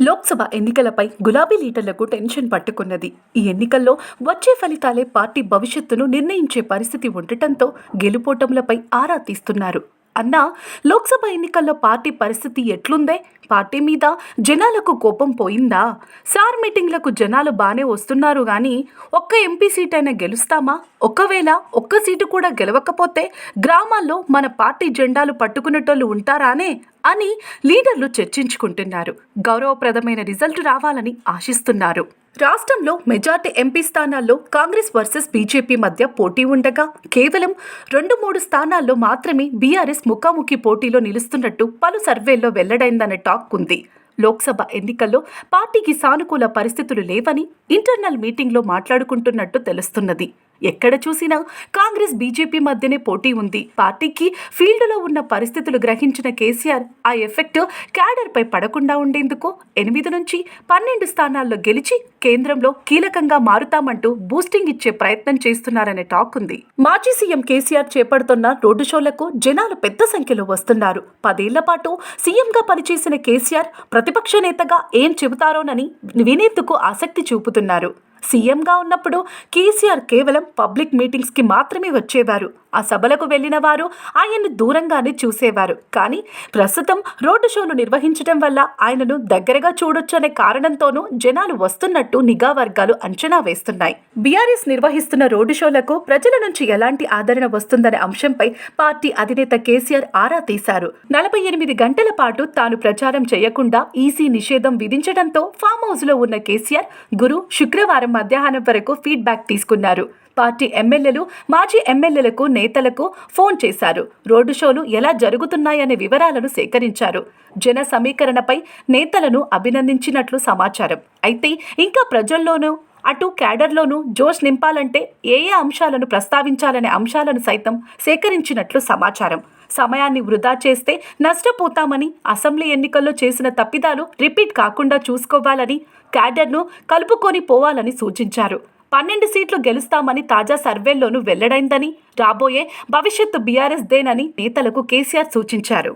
లోక్సభ ఎన్నికలపై గులాబీ లీడర్లకు టెన్షన్ పట్టుకున్నది. ఈ ఎన్నికల్లో వచ్చే ఫలితాలే పార్టీ భవిష్యత్తును నిర్ణయించే పరిస్థితి ఉండటంతో గెలుపోటములపై ఆరా తీస్తున్నారు. అన్నా లోక్సభ ఎన్నికల్లో పార్టీ పరిస్థితి ఎట్లుందే? పార్టీ మీద జనాలకు కోపం పోయిందా? సార్ మీటింగ్లకు జనాలు బాగానే వస్తున్నారు కానీ ఒక్క ఎంపీ సీట్ అయినా గెలుస్తామా? ఒకవేళ ఒక్క సీటు కూడా గెలవకపోతే గ్రామాల్లో మన పార్టీ జెండాలు పట్టుకునేటోళ్ళు ఉంటారానే? అని లీడర్లు చర్చించుకుంటున్నారు. గౌరవప్రదమైన రిజల్ట్ రావాలని ఆశిస్తున్నారు. రాష్ట్రంలో మెజార్టీ ఎంపీ స్థానాల్లో కాంగ్రెస్ వర్సెస్ బీజేపీ మధ్య పోటీ ఉండగా కేవలం రెండు మూడు స్థానాల్లో మాత్రమే బీఆర్ఎస్ ముఖాముఖి పోటీలో నిలుస్తున్నట్టు పలు సర్వేల్లో వెల్లడైందన్న టాక్ ఉంది. లోక్సభ ఎన్నికల్లో పార్టీకి సానుకూల పరిస్థితులు లేవని ఇంటర్నల్ మీటింగ్లో మాట్లాడుకుంటున్నట్టు తెలుస్తున్నది. ఎక్కడ చూసినా కాంగ్రెస్ బీజేపీ మధ్యనే పోటీ ఉంది. పార్టీకి ఫీల్డ్లో ఉన్న పరిస్థితులు గ్రహించిన కేసీఆర్ ఆ ఎఫెక్ట్ క్యాడర్పై పడకుండా ఉండేందుకు ఎనిమిది నుంచి పన్నెండు స్థానాల్లో గెలిచి కేంద్రంలో కీలకంగా మారుతామంటూ బూస్టింగ్ ఇచ్చే ప్రయత్నం చేస్తున్నారనే టాక్ ఉంది. మాజీ సీఎం కేసీఆర్ చేపడుతున్న రోడ్డు షోలకు జనాలు పెద్ద సంఖ్యలో వస్తున్నారు. పదేళ్ళ పాటు సీఎంగా పనిచేసిన కేసీఆర్ ప్రతిపక్ష నేతగా ఏం చెబుతారోనని వినేందుకు ఆసక్తి చూపుతున్నారు. సీఎంగా ఉన్నప్పుడు కేసీఆర్ కేవలం పబ్లిక్ మీటింగ్స్కి మాత్రమే వచ్చేవారు. ఆ సభలకు వెళ్ళిన వారు ఆయన్ను దూరంగానే చూసేవారు. కానీ ప్రస్తుతం రోడ్డు షోలు నిర్వహించడం వల్ల ఆయనను దగ్గరగా చూడొచ్చనే కారణంతోనూ జనాలు వస్తున్నట్టు నిఘా వర్గాలు అంచనా వేస్తున్నాయి. బీఆర్ఎస్ నిర్వహిస్తున్న రోడ్డు షోలకు ప్రజల నుంచి ఎలాంటి ఆదరణ వస్తుందనే అంశంపై పార్టీ అధినేత కేసీఆర్ ఆరా తీశారు. నలభై ఎనిమిది గంటల పాటు తాను ప్రచారం చేయకుండా ఈసీ నిషేధం విధించడంతో ఫామ్ హౌస్లో ఉన్న కేసీఆర్ గురు శుక్రవారం మధ్యాహ్నం వరకు ఫీడ్బ్యాక్ తీసుకున్నారు. పార్టీ ఎమ్మెల్యేలు మాజీ ఎమ్మెల్యేలకు నేతలకు ఫోన్ చేశారు. రోడ్డు షోలు ఎలా జరుగుతున్నాయనే వివరాలను సేకరించారు. జన సమీకరణపై నేతలను అభినందించినట్లు సమాచారం. అయితే ఇంకా ప్రజల్లోనూ అటు క్యాడర్లోనూ జోష్ నింపాలంటే ఏ ఏ అంశాలను ప్రస్తావించాలనే అంశాలను సైతం సేకరించినట్లు సమాచారం. సమయాన్ని వృధా చేస్తే నష్టపోతామని అసెంబ్లీ ఎన్నికల్లో చేసిన తప్పిదాలు రిపీట్ కాకుండా చూసుకోవాలని క్యాడర్ను కలుపుకొని పోవాలని సూచించారు. పన్నెండు సీట్లు గెలుస్తామని తాజా సర్వేల్లోనూ వెల్లడైందని రాబోయే భవిష్యత్తు బీఆర్ఎస్ దేనని నేతలకు కేసీఆర్ సూచించారు.